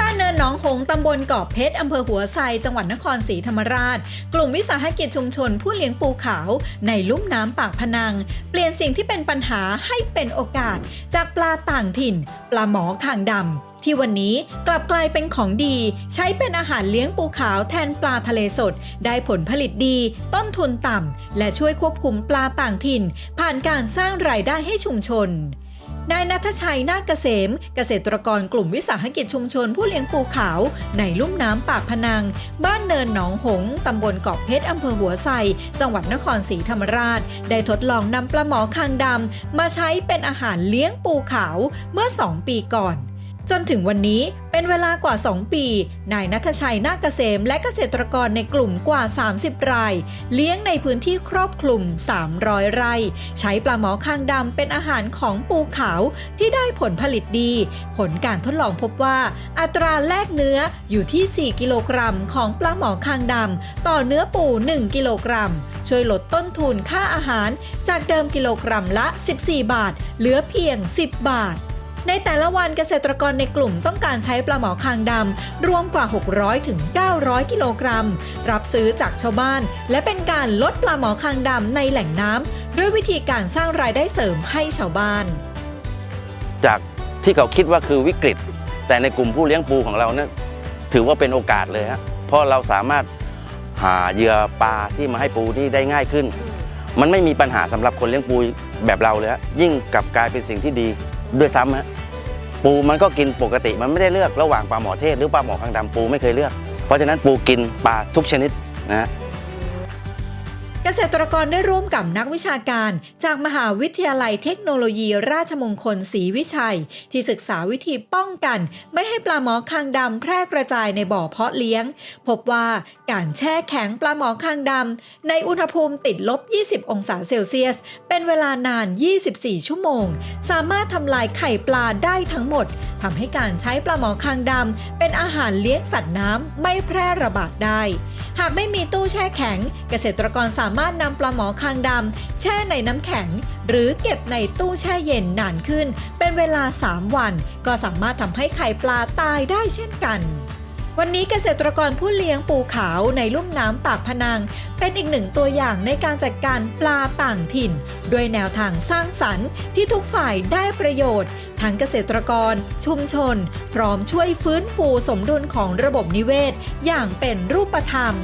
บ้านเนินน้องคงตำบลเกาะเพชรอำเภอหัวไซจังหวัดนครศรีธรรมราช กลุ่มวิสาหกิจชุมชนผู้เลี้ยงปูขาว ในลุ่มน้ำปากพนัง เปลี่ยนสิ่งที่เป็นปัญหาให้เป็นโอกาส จากปลาต่างถิ่น ปลาหมอคางดำที่วันนี้กลับกลายเป็นของดี ใช้เป็นอาหารเลี้ยงปูขาวแทนปลาทะเลสด ได้ผลผลิตดี ต้นทุนต่ำ และช่วยควบคุมปลาต่างถิ่น ผ่านการสร้างรายได้ให้ชุมชน นายนัทชัยนาคเกษม เกษตรกรกลุ่มวิสาหกิจชุมชนผู้เลี้ยงปูขาว ในลุ่มน้ำปากพนัง บ้านเนินหนองหงส์ตำบลเกาะเพชรอำเภอหัวไซจังหวัดนครศรีธรรมราช ได้ทดลองนำปลาหมอคางดำมาใช้เป็นอาหารเลี้ยงปูขาวเมื่อ 2 ปีก่อน จนถึงวันนี้เป็นเวลากว่า 2 ปี นายนัทชัยนาคเกษมและเกษตรกรในกลุ่มกว่า 30 ราย เลี้ยงในพื้นที่ครอบคลุม 300 ไร่ ใช้ปลาหมอคางดำเป็นอาหารของปูขาวที่ได้ผลผลิตดี ผลการทดลองพบว่า อัตราแลกเนื้ออยู่ที่ 4 กิโลกรัมของปลาหมอคางดำต่อเนื้อปู 1 กิโลกรัม ช่วยลดต้นทุนค่าอาหาร จากเดิมกิโลกรัมละ 14 บาท เหลือเพียง 10 บาท ในแต่ละวันเกษตรกรในกลุ่มต้องการใช้ปลาหมอคางดำรวมกว่า 600ถึง900กิโลกรัม รับซื้อจากชาวบ้าน และเป็นการลดปลาหมอคางดำในแหล่งน้ำด้วยวิธีการสร้างรายได้เสริมให้ชาวบ้าน จากที่เขาคิดว่าคือวิกฤต แต่ในกลุ่มผู้เลี้ยงปูของเราเนี่ยถือว่าเป็นโอกาสเลยฮะเพราะเราสามารถหาเหยื่อปลาที่มาให้ปูนี่ได้ง่ายขึ้น มันไม่มีปัญหาสำหรับคนเลี้ยงปูแบบเราเลยฮะยิ่งกลับกลายเป็นสิ่งที่ดีด้วยซ้ำฮะ ปูมันก็กินปกติมันไม่ได้เลือกระหว่างปลาหมอเทศหรือปลาหมอคางดำปูไม่เคยเลือก เพราะฉะนั้นปูกินปลาทุกชนิดนะฮะ เกษตรกรได้ร่วมกับนักวิชาการ จากมหาวิทยาลัยเทคโนโลยีราชมงคลศรีวิชัย ที่ศึกษาวิธีป้องกัน ไม่ให้ปลาหมอคางดำแพร่กระจายในบ่อเพาะเลี้ยง พบว่าการแช่แข็งปลาหมอคางดำในอุณหภูมิติดลบ 20 องศาเซลเซียส เป็นเวลานาน 24 ชั่วโมง สามารถทำลายไข่ปลาได้ทั้งหมดทำให้การใช้ปลาหมอคางดำเป็นอาหารเลี้ยงสัตว์น้ำไม่แพร่ระบาดได้ หากไม่มีตู้แช่แข็ง เกษตรกรสามามารถนำปลาหมอคางดำแช่ในน้ำแข็ง หรือเก็บในตู้แช่เย็นนานขึ้น เป็นเวลา 3 วัน ก็สามารถทำให้ไข่ปลาตายได้เช่นกันวันนี้เกษตรกรผู้เลี้ยงปูขาวในลุ่มน้ำปากพนัง เป็นอีกหนึ่งตัวอย่างในการจัดการปลาต่างถิ่น ด้วยแนวทางสร้างสรรค์ที่ทุกฝ่ายได้ประโยชน์ ทั้งเกษตรกร ชุมชน พร้อมช่วยฟื้นฟูสมดุลของระบบนิเวศ อย่างเป็นรูปธรรม